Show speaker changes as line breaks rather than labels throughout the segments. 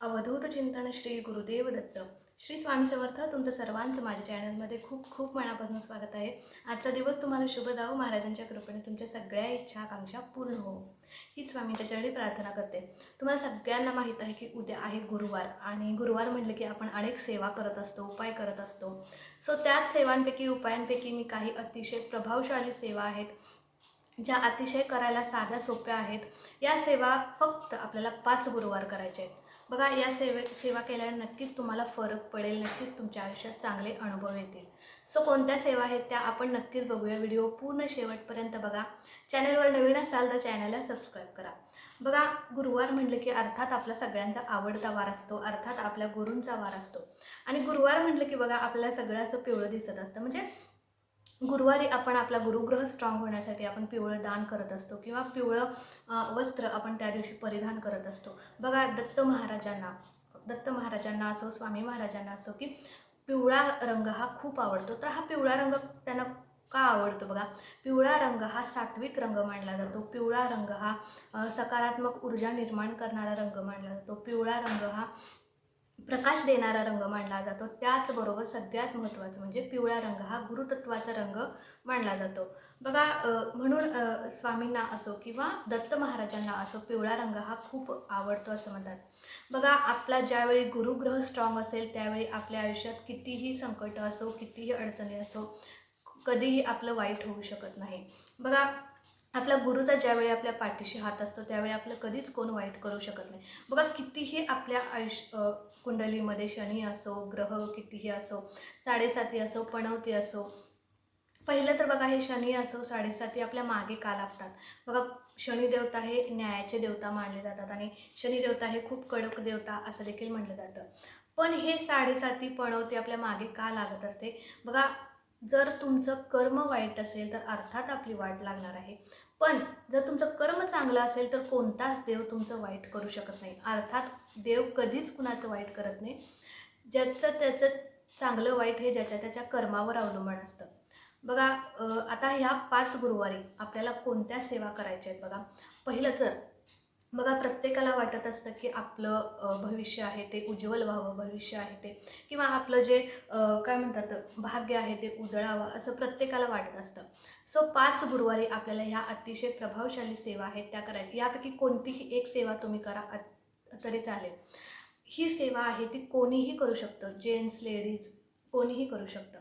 अवधूत चिंतन श्री गुरुदेव दत्त श्री स्वामी समर्थ तुमचं सर्वांचं माझ्या चॅनलमध्ये खूप खूप मनापासून स्वागत आहे. आजचा दिवस तुम्हाला शुभ जावो. महाराजांच्या कृपेने तुमच्या सगळ्या इच्छा आकांक्षा पूर्ण हो ही स्वामींच्या चरणी प्रार्थना करते. तुम्हाला सगळ्यांना माहीत आहे की उद्या आहे गुरुवार आणि गुरुवार म्हटलं की आपण अनेक सेवा करत असतो उपाय करत असतो. सो त्याच सेवांपैकी उपायांपैकी मी काही अतिशय प्रभावशाली सेवा आहेत ज्या अतिशय करायला साध्या सोप्या आहेत. या सेवा फक्त आपल्याला पाच गुरुवार करायच्या आहेत. बघा या सेवे सेवा केल्याने नक्कीच तुम्हाला फरक पडेल नक्कीच तुमच्या आयुष्यात चांगले अनुभव येतील. सो कोणत्या सेवा आहेत त्या आपण नक्कीच बघूया. व्हिडिओ पूर्ण शेवटपर्यंत बघा. चॅनलवर नवीन असाल तर चॅनलला सबस्क्राईब करा. बघा गुरुवार म्हटलं की अर्थात आपला सगळ्यांचा आवडता वार असतो अर्थात आपल्या गुरूंचा वार असतो. आणि गुरुवार म्हटलं की बघा आपल्याला सगळं असं पिवळं दिसत असतं. म्हणजे गुरुवारी आपण आपला गुरुग्रह स्ट्रॉंग होण्यासाठी आपण पिवळं दान करत असतो किंवा पिवळं वस्त्र आपण त्या दिवशी परिधान करत असतो. बघा दत्त महाराजांना दत्त महाराजांना असो स्वामी महाराजांना असो की पिवळा रंग हा खूप आवडतो. तर हा पिवळा रंग त्यांना का आवडतो बघा? पिवळा रंग हा सात्विक रंग मानला जातो. पिवळा रंग हा सकारात्मक ऊर्जा निर्माण करणारा रंग मानला जातो. पिवळा रंग हा प्रकाश देणारा रंग मानला जातो. त्याचबरोबर सगळ्यात महत्त्वाचं म्हणजे पिवळा रंग हा गुरुतत्वाचा रंग मानला जातो. बघा म्हणून स्वामींना असो किंवा दत्त महाराजांना असो पिवळा रंग हा खूप आवडतो असं म्हणतात. बघा आपला ज्यावेळी गुरुग्रह स्ट्रॉंग असेल त्यावेळी आपल्या आयुष्यात कितीही संकट असो कितीही अडचणी असो कधीही आपलं वाईट होऊ शकत नाही. बघा आपला गुरुचा ज्यावेळी आपल्या पाठीशी हात असतो त्यावेळी आपलं कधीच कोण वाईट करू शकत नाही. बघा कितीही आपल्या आयुष्य कुंडलीमध्ये शनी असो ग्रह कितीही असो साडेसाती असो पणवती असो पहिलं तर बघा हे शनी असो साडेसाती आपल्या मागे का लागतात? बघा शनी देवता हे न्यायाचे देवता मानले जातात आणि शनी देवता हे खूप कडक देवता असं देखील म्हटलं जातं. पण हे साडेसाती पणवती आपल्या मागे का लागत असते? बघा जर तुमचं कर्म वाईट असेल तर अर्थात आपली वाट लागणार आहे. पण जर तुमचं कर्म चांगलं असेल तर कोणताच देव तुमचं वाईट करू शकत नाही. अर्थात देव कधीच कुणाचं वाईट करत नाही. ज्याचं त्याचं चांगलं वाईट हे ज्याच्या त्याच्या कर्मावर अवलंबून असतं. बघा आता ह्या पाच गुरुवारी आपल्याला कोणत्या सेवा करायच्या आहेत बघा. पहिलं तर बघा प्रत्येकाला वाटत असतं की आपलं भविष्य आहे ते उज्ज्वल व्हावं भविष्य आहे ते. किंवा आपलं जे काय म्हणतात भाग्य आहे ते उजळावं असं प्रत्येकाला वाटत असतं. सो पाच गुरुवारी आपल्याला ह्या अतिशय प्रभावशाली सेवा आहेत त्या करायच्या. यापैकी कोणतीही एक सेवा तुम्ही करा तरी चालेल. ही सेवा आहे ती कोणीही करू शकतं. जेंट्स लेडीज कोणीही करू शकतं.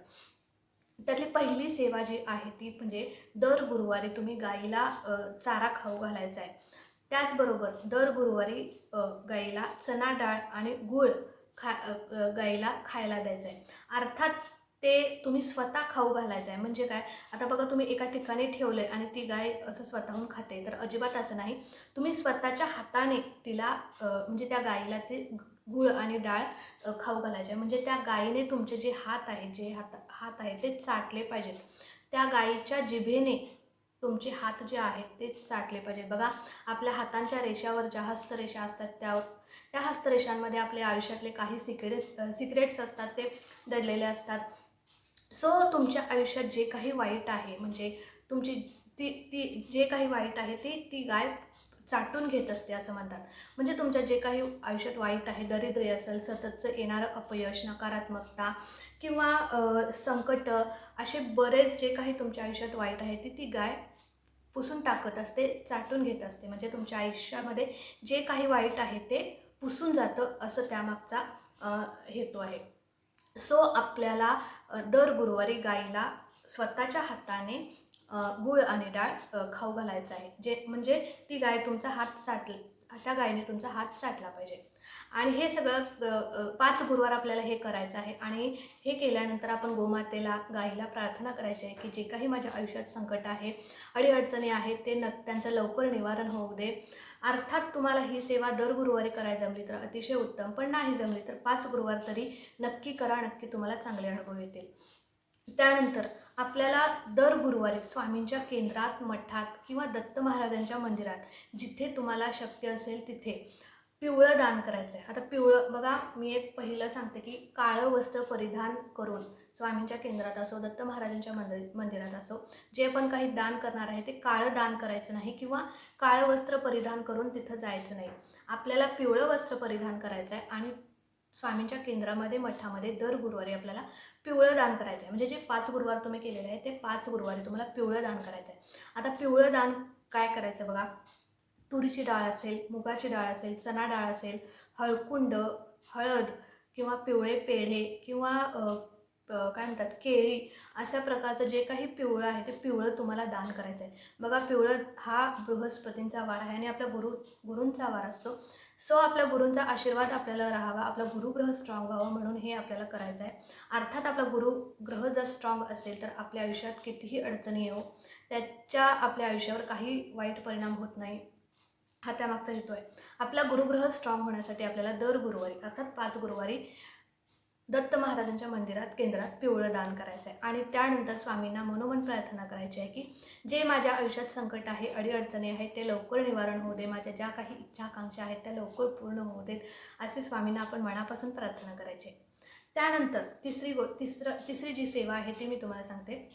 त्यातली पहिली सेवा जी आहे ती म्हणजे दर गुरुवारी तुम्ही गाईला चारा खाऊ घालायचा आहे. त्याचबरोबर दर गुरुवारी गाईला चना डाळ आणि गूळ खा गाईला खायला द्यायचं आहे अर्थात ते तुम्ही स्वतः खाऊ घालायचं आहे म्हणजे काय? आता बघा तुम्ही एका ठिकाणी ठेवलं आहे आणि ती गाय असं स्वतःहून खाते तर अजिबात असं नाही. तुम्ही स्वतःच्या हाताने तिला म्हणजे त्या गाईला ते गूळ आणि डाळ खाऊ घालायचे आहे म्हणजे त्या गायीने तुमचे जे हात आहे जे हात हात आहे ते चाटले पाहिजेत. त्या गायीच्या जिभेने तुमचे हात जे आहेत ते चाटले पाहिजेत. बघा आपल्या हातांच्या रेषावर ज्या हस्तरेषा असतात त्या त्या हस्तरेषांमध्ये आपल्या आयुष्यातले काही सिक्रेट सिक्रेट्स असतात ते दडलेले असतात. सो तुमच्या आयुष्यात जे काही वाईट आहे म्हणजे तुमची ती ती जे काही वाईट आहे ते ती गाय चाटून घेत असते असं म्हणतात. म्हणजे तुमच्या जे काही आयुष्यात वाईट आहे दरिद्री असेल सततचं येणारं अपयश नकारात्मकता किंवा संकट असे बरेच जे काही तुमच्या आयुष्यात वाईट आहे ती ती गाय पुसून टाकत असते चाटून घेत असते. म्हणजे तुमच्या आयुष्यामध्ये जे काही वाईट आहे ते पुसून जातं असं त्यामागचा हेतू आहे. सो आपल्याला दर गुरुवारी गाईला स्वतःच्या हाताने गूळ आणि डाळ खाऊ घालायचं आहे. जे म्हणजे ती गाय तुमचा हात साठली त्या गायीने तुमचा हात चाटला पाहिजे. आणि हे सगळं पाच गुरुवार आपल्याला हे करायचं आहे. आणि हे केल्यानंतर आपण गोमातेला गाईला प्रार्थना करायची आहे की जे काही माझ्या आयुष्यात संकट आहे अडीअडचणी आहेत ते न त्यांचं लवकर निवारण होऊ दे. अर्थात तुम्हाला ही सेवा दर गुरुवारी करायला जमली तर अतिशय उत्तम. पण नाही जमली तर पाच गुरुवार तरी नक्की करा नक्की तुम्हाला चांगले अनुभव येतील. त्यानंतर आपल्याला दर गुरुवारी स्वामींच्या केंद्रात मठात किंवा दत्त महाराजांच्या मंदिरात जिथे तुम्हाला शक्य असेल तिथे पिवळं दान करायचं आहे आता पिवळं बघा मी एक पहिलं सांगते की काळं वस्त्र परिधान करून स्वामींच्या केंद्रात असो दत्त महाराजांच्या मंदिर मंदिरात असो जे पण काही दान करणार आहे ते काळं दान करायचं नाही किंवा काळं वस्त्र परिधान करून तिथं जायचं नाही. आपल्याला पिवळं वस्त्र परिधान करायचं आहे आणि स्वामींच्या केंद्रामध्ये मठामध्ये दर गुरुवारी आपल्याला पिवळं दान करायचं आहे. म्हणजे जे पाच गुरुवार तुम्ही केलेले आहे ते पाच गुरुवारी तुम्हाला पिवळं दान करायचं आहे. आता पिवळं दान काय करायचं बघा? तुरीची डाळ असेल मुगाची डाळ असेल चणा डाळ असेल हळकुंड हळद किंवा पिवळे पेढे किंवा काय म्हणतात केळी अशा प्रकारचं जे काही पिवळं आहे ते पिवळं तुम्हाला दान करायचं आहे. बघा पिवळं हा बृहस्पतींचा वार आहे आणि आपला गुरु गुरूंचा वार असतो. सो आपल्या गुरूंचा आशीर्वाद आपल्याला राहावा आपला गुरुग्रह स्ट्रॉंग व्हावा म्हणून हे आपल्याला करायचं आहे. अर्थात आपला गुरुग्रह जर स्ट्रॉंग असेल तर आपल्या आयुष्यात कितीही अडचणी येऊ त्याच्या आपल्या आयुष्यावर काही वाईट परिणाम होत नाही. हा त्यामागचा हेतू आहे. आपला गुरुग्रह स्ट्रॉंग होण्यासाठी आपल्याला दर गुरुवारी अर्थात पाच गुरुवारी दत्त महाराजांच्या मंदिरात केंद्रात पिवळं दान करायचं आहे आणि त्यानंतर स्वामींना मनोमन प्रार्थना करायची आहे की जे माझ्या आयुष्यात संकट आहे अडीअडचणी आहेत ते लवकर निवारण होऊ दे. माझ्या ज्या काही इच्छाकांक्षा आहेत त्या लवकर पूर्ण होऊ देत. असे स्वामींना आपण मनापासून प्रार्थना करायची आहे. त्यानंतर तिसरी गो तिसरं तिसरी जी सेवा आहे ती मी तुम्हाला सांगते.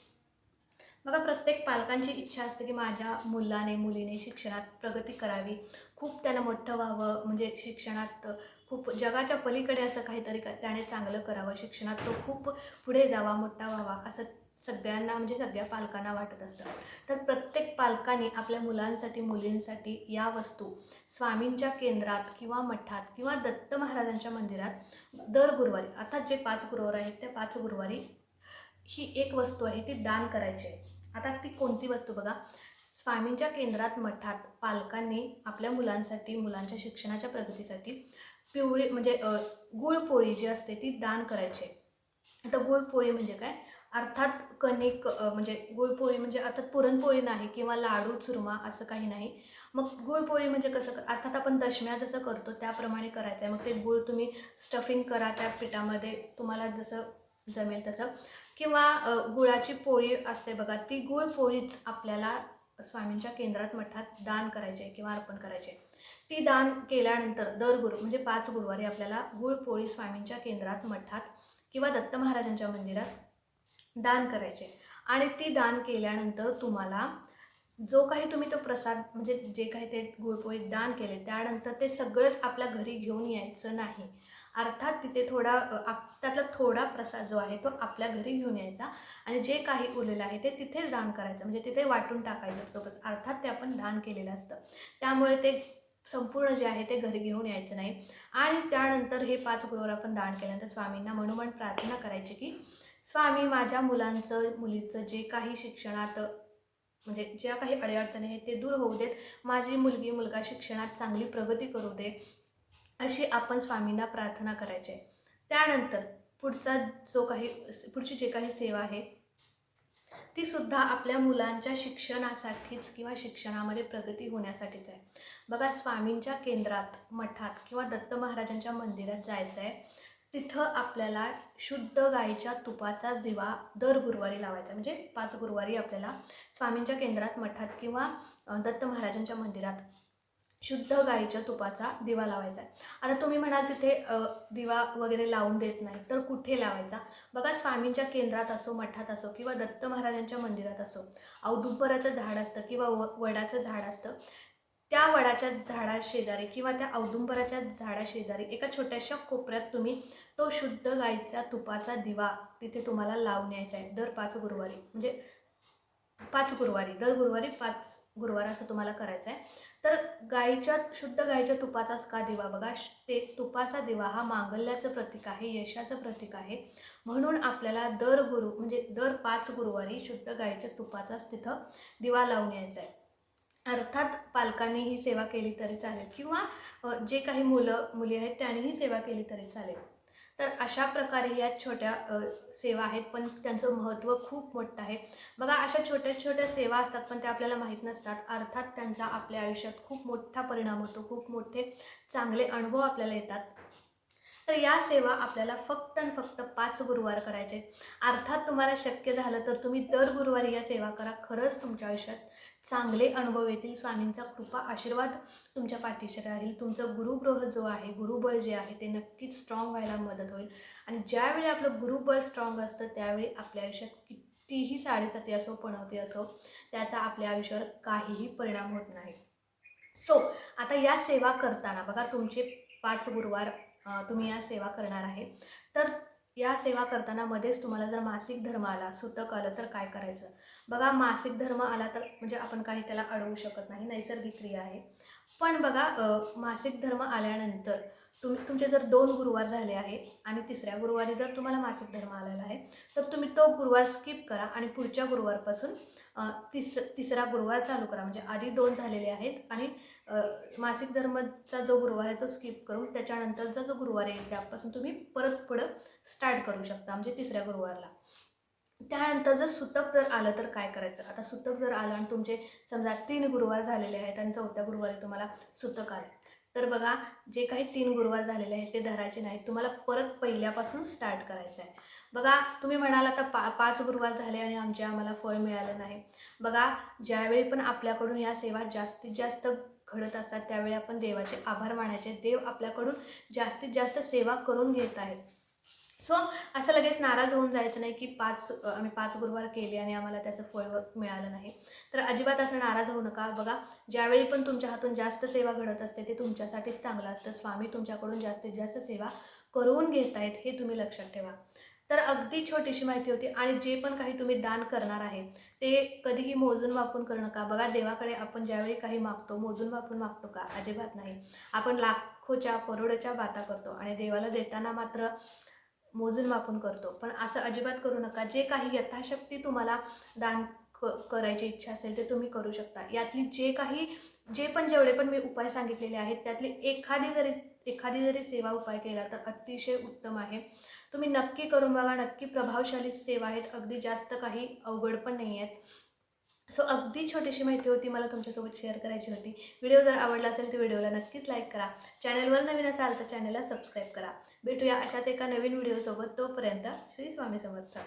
बघा प्रत्येक पालकांची इच्छा असते की माझ्या मुलाने मुलीने शिक्षणात प्रगती करावी. खूप त्यांना मोठं व्हावं. म्हणजे शिक्षणात खूप जगाच्या पलीकडे असं काहीतरी क- त्याने चांगलं करावं. शिक्षणात तो खूप पुढे जावा मोठा व्हावा असं सगळ्यांना म्हणजे सगळ्या पालकांना वाटत असतं. तर प्रत्येक पालकाने आपल्या मुलांसाठी मुलींसाठी या वस्तू स्वामींच्या केंद्रात किंवा मठात किंवा दत्त महाराजांच्या मंदिरात दर गुरुवारी अर्थात जे पाच गुरुवार आहेत त्या पाच गुरुवारी ही एक वस्तू आहे ती दान करायची आहे. आता ती कोणती वस्तू बघा? स्वामींच्या केंद्रात मठात पालकांनी आपल्या मुलांसाठी मुलांच्या शिक्षणाच्या प्रगतीसाठी पिवळी म्हणजे गुळपोळी जी असते ती दान करायची. आहे. आता गुळपोळी म्हणजे काय? अर्थात कणिक म्हणजे गुळपोळी म्हणजे अर्थात पुरणपोळी नाही किंवा लाडू चुरमा असं काही नाही. मग गुळपोळी म्हणजे कसं? अर्थात आपण दशम्या जसं करतो त्याप्रमाणे करायचं आहे मग ते गुळ तुम्ही स्टफिंग करा त्या पिठामध्ये तुम्हाला जसं जमेल तसं. किंवा गुळाची पोळी असते बघा ती गुळपोळीच आपल्याला स्वामींच्या केंद्रात मठात दान करायचे किंवा अर्पण करायचे ती दान केल्यानंतर दर गुरु म्हणजे पाच गुरुवारी आपल्याला गुळ पोळी स्वामींच्या केंद्रात मठात किंवा दत्त महाराजांच्या मंदिरात दान करायचे. आणि ती दान केल्यानंतर तुम्हाला जो काही तुम्ही तो प्रसाद म्हणजे जे काही ते गुळपोळीत दान केले त्यानंतर ते सगळंच आपल्या घरी घेऊन यायचं नाही. अर्थात तिथे थोडा आप त्यातला थोडा प्रसाद जो आहे तो आपल्या घरी घेऊन यायचा आणि जे काही उरलेलं आहे ते तिथेच दान करायचं म्हणजे तिथे वाटून टाकायचं तो प्रसाद अर्थात ते आपण दान केलेलं असतं. त्यामुळे ते संपूर्ण जे आहे ते घरी घेऊन यायचं नाही. आणि त्यानंतर हे पाच गुरुवार आपण दान केल्यानंतर स्वामींना मनोमन प्रार्थना करायची की स्वामी माझ्या मुलांचं मुलीचं जे काही शिक्षणात म्हणजे ज्या काही अडीअडचणी आहेत ते दूर होऊ देत. माझी मुलगी मुलगा शिक्षणात चांगली प्रगती करू दे. अशी आपण स्वामींना प्रार्थना करायची आहे. त्यानंतर पुढचा जो काही पुढची जे काही सेवा आहे ती सुद्धा आपल्या मुलांच्या शिक्षणासाठीच किंवा शिक्षणामध्ये प्रगती होण्यासाठीच आहे. बघा स्वामींच्या केंद्रात मठात किंवा दत्त महाराजांच्या मंदिरात जायचं आहे तिथं आपल्याला शुद्ध गाईच्या तुपाचाच दिवा दर गुरुवारी लावायचा. म्हणजे पाच गुरुवारी आपल्याला स्वामींच्या केंद्रात मठात किंवा दत्त महाराजांच्या मंदिरात शुद्ध गाईच्या तुपाचा दिवा लावायचा आहे. आता तुम्ही म्हणाल तिथे दिवा वगैरे लावून देत नाही तर कुठे लावायचा? बघा स्वामींच्या केंद्रात असो मठात असो किंवा दत्त महाराजांच्या मंदिरात असो औदुंबराचं झाड असतं किंवा व वडाचं झाड असतं त्या वडाच्या झाडाशेजारी किंवा त्या औदुंबराच्या झाडाशेजारी एका छोट्याशा कोपऱ्यात तुम्ही तो शुद्ध गाईचा तुपाचा दिवा तिथे तुम्हाला लावून यायचा आहे दर पाच गुरुवारी. म्हणजे पाच गुरुवारी दर गुरुवारी पाच गुरुवार असं तुम्हाला करायचं आहे. तर गाईच्या शुद्ध गाईच्या तुपाचाच का दिवा? बघा ते तुपाचा दिवा हा मांगल्याचं प्रतीक आहे यशाचं प्रतीक आहे. म्हणून आपल्याला दर गुरु म्हणजे दर पाच गुरुवारी शुद्ध गाईच्या तुपाचाच तिथं दिवा लावून यायचा आहे अर्थात पालकांनी ही सेवा केली तरी चालेल. किंवा जे काही मुलं मुली आहेत त्यांनीही सेवा केली तरी चालेल. तर अशा प्रकारे या छोट्या सेवा आहेत. पण त्यांचं महत्त्व खूप मोठं आहे. बघा अशा छोट्या छोट्या सेवा असतात पण त्या आपल्याला माहीत नसतात. अर्थात त्यांचा आपल्या आयुष्यात खूप मोठा परिणाम होतो. खूप मोठे चांगले अनुभव आपल्याला येतात. तर या सेवा आपल्याला फक्त आणि फक्त पाच गुरुवार करायचे अर्थात तुम्हाला शक्य झालं तर तुम्ही दर गुरुवारी या सेवा करा. खरंच तुमच्या आयुष्यात चांगले अनुभव येतील. स्वामींचा कृपा आशीर्वाद तुमच्या पाठीशी राहील. तुमचं गुरुग्रह जो आहे गुरुबळ जे आहे ते नक्कीच स्ट्रॉंग व्हायला मदत होईल. आणि ज्यावेळी आपलं गुरुबळ स्ट्रॉंग असतं त्यावेळी आपल्या आयुष्यात कितीही साडेसाती असो पणवती असो त्याचा आपल्या आयुष्यावर काहीही परिणाम होत नाही. सो आता या सेवा करताना बघा तुमचे पाच गुरुवार तुम्ही या सेवा करणार आहे. तर या सेवा करताना मध्येच तुम्हाला जर मासिक धर्म आला सुतक आलं तर काय करायचं? बघा मासिक धर्म आला तर म्हणजे आपण काही त्याला अडवू शकत नाही नैसर्गिक क्रिया आहे. पण बघा मासिक धर्म आल्यानंतर तुम तुमचे जर दोन गुरुवार झाले आहे आणि तिसऱ्या गुरुवारी जर तुम्हाला मासिक धर्म आलेला आहे तर तुम्ही तो गुरुवार स्किप करा आणि पुढच्या गुरुवारपासून तिस तिसरा गुरुवार चालू करा. म्हणजे आधी दोन झालेले आहेत आणि मासिक धर्मचा जो गुरुवार आहे तो स्किप करून त्याच्यानंतरचा जो गुरुवार येईल त्यापासून तुम्ही परत पुढं स्टार्ट करू शकता म्हणजे तिसऱ्या गुरुवारला. त्यानंतर जर सुतक जर आलं तर काय करायचं? आता सुतक जर आलं आणि तुमचे समजा तीन गुरुवार झालेले आहेत आणि चौथ्या गुरुवारी तुम्हाला सुतक आलं तर बघा जे काही तीन गुरुवार झालेले आहेत ते धरायचे नाहीत तुम्हाला परत पहिल्यापासून स्टार्ट करायचं आहे बघा तुम्ही म्हणाल आता पा पाच गुरुवार झाले आणि आमचे आम्हाला फळ मिळालं नाही. बघा ज्यावेळी पण आपल्याकडून या सेवा जास्तीत जास्त घडत असतात त्यावेळी आपण देवाचे आभार मानायचे. देव आपल्याकडून जास्तीत जास्त सेवा करून घेत आहेत सो असं लगेच नाराज होऊन जायचं नाही की पाच आम्ही पाच गुरुवार केले आणि आम्हाला त्याचं फळ मिळालं नाही. तर अजिबात असं नाराज होऊ नका. बघा ज्यावेळी पण तुमच्या हातून जास्त सेवा घडत असते ते तुमच्यासाठीच चांगलं असतं. स्वामी तुमच्याकडून जास्तीत जास्त सेवा करून घेत आहेत हे तुम्ही लक्षात ठेवा. तर अगदी छोटीशी माहिती होती. आणि जे पण काही तुम्ही दान करणार आहे ते कधीही मोजून वापरून करू नका. बघा देवाकडे आपण ज्यावेळी काही मागतो मोजून वापरून मागतो का? अजिबात नाही. आपण लाखोच्या करोडोच्या बाता करतो आणि देवाला देताना मात्र मोजून वापरून करतो. पण असं अजिबात करू नका. जे काही यथाशक्ती तुम्हाला दान क करायची इच्छा असेल ते तुम्ही करू शकता. यातली जे काही जे पण जेवढे पण मी उपाय सांगितलेले आहेत त्यातली एखादी जरी एखादी जरी सेवा उपाय केला तर अतिशय उत्तम आहे. तुम्ही नक्की करून बघा नक्की प्रभावशाली सेवा आहेत. अगदी जास्त काही अवघड पण नाही आहेत. सो अगदी छोटीशी माहिती होती मला तुमच्यासोबत शेअर करायची होती. व्हिडिओ जर आवडला असेल तर व्हिडिओला नक्कीच लाईक करा. चॅनलवर नवीन असाल तर चॅनलला सबस्क्राईब करा. भेटूया अशाच एका नवीन व्हिडिओसोबत तोपर्यंत श्री स्वामी समर्थ.